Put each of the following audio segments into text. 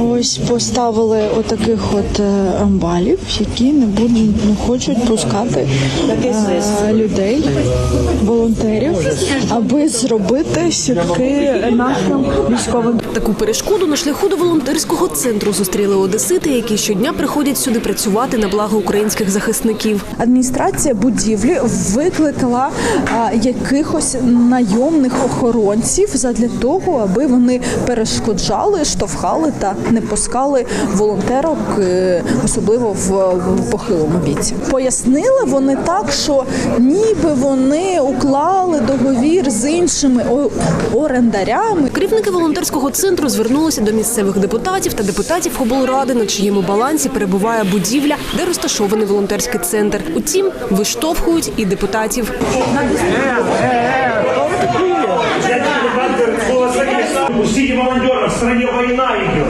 ось поставили отаких от е, амбалів, які не будуть не хочуть пускати е, людей, волонтерів, аби зробити сітки нашим військовим. Таку перешкоду на шляху до волонтерського центру зустріли одесити, які щодня приходять сюди працювати на благо українських захисників. Адміністрація будівлі викликала а, якихось найомних охоронців задля того, аби вони перешкоджали, штовхали та не пускали волонтерок, е, особливо в, в похилому віці. Пояснили вони так, що ніби вони уклали договір з іншими орендарями. Керівники волонтерського центру звернулися до місцевих депутатів та депутатів облради, на чиєму балансі перебуває будівля, де розташований волонтерський центр. Утім, виштовхують і депутатів.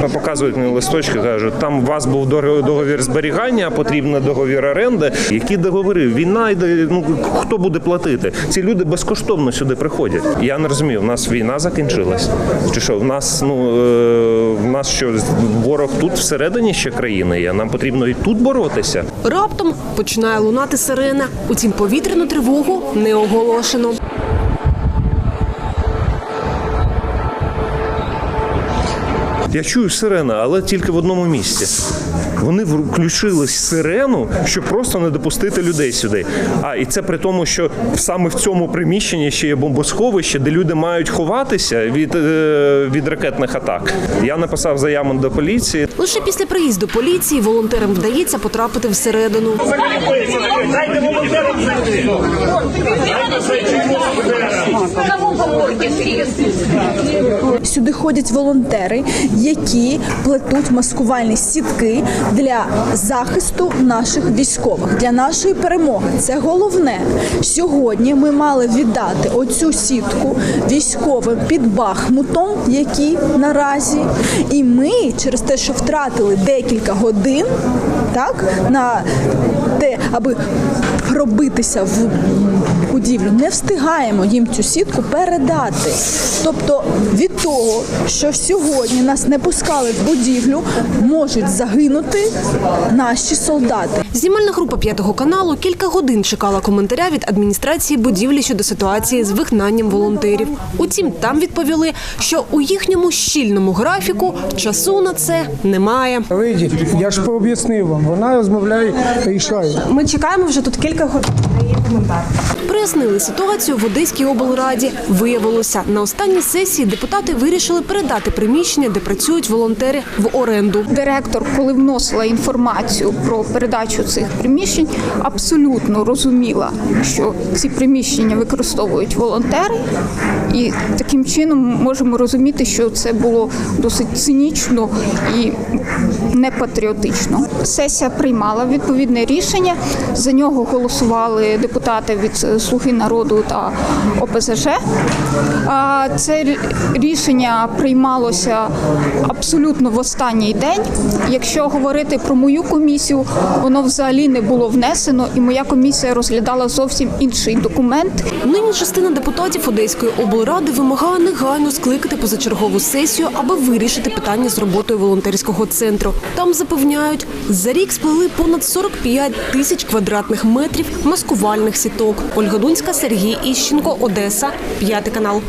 В. Показують мені листочки, кажуть, там у вас був договір зберігання, потрібен договір оренди. Які договори? Війна йде. Ну хто буде платити? Ці люди безкоштовно сюди приходять. Я не розумію. У нас війна закінчилась. Чи що? В нас ну е, в нас що ворог тут всередині ще країни є. Нам потрібно і тут боротися. Раптом починає лунати сирена. Утім, повітряну тривогу не оголошено. Я чую сирена, але тільки в одному місці. Вони включили сирену, щоб просто не допустити людей сюди. А і це при тому, що саме в цьому приміщенні ще є бомбосховище, де люди мають ховатися від, е, від ракетних атак. Я написав заяву до поліції. Лише після приїзду поліції волонтерам вдається потрапити всередину. Дайте волонтерам зайти. Кому? Сюди ходять волонтери, які плетуть маскувальні сітки для захисту наших військових, для нашої перемоги. Це головне. Сьогодні ми мали віддати оцю сітку військовим під Бахмутом, які наразі, і ми через те, що втратили декілька годин, так на те, аби пробитися в будівлю, не встигаємо їм цю сітку передати. Тобто від того, що сьогодні нас не пускали в будівлю, можуть загинути наші солдати. Знімальна група п'ятого каналу кілька годин чекала коментаря від адміністрації будівлі щодо ситуації з вигнанням волонтерів. Утім, там відповіли, що у їхньому щільному графіку часу на це немає. Вийдіть, я ж пооб'яснив вам. Вона розмовляє рішає. Ми чекаємо вже тут кілька годин на її коментар. Прояснили ситуацію в Одеській облраді. Виявилося, на останній сесії депутати вирішили передати приміщення, де працюють волонтери, в оренду. Директор, коли вносила інформацію про передачу цих приміщень, абсолютно розуміла, що ці приміщення використовують волонтери, і таким чином можемо розуміти, що це було досить цинічно і непатріотично. Сесія приймала відповідне рішення. За нього голосували депутати від Слуги народу та ОПЗЖ. Це рішення приймалося абсолютно в останній день. Якщо говорити про мою комісію, воно взагалі не було внесено, і моя комісія розглядала зовсім інший документ. Нині частина депутатів Одеської облради вимагає негайно скликати позачергову сесію, аби вирішити питання з роботою волонтерського центру. Там запевняють, за рік сплели понад 45 тисяч квадратних метрів маскувальних сіток. Ольга Дунська, Сергій Іщенко, Одеса, п'ятий канал.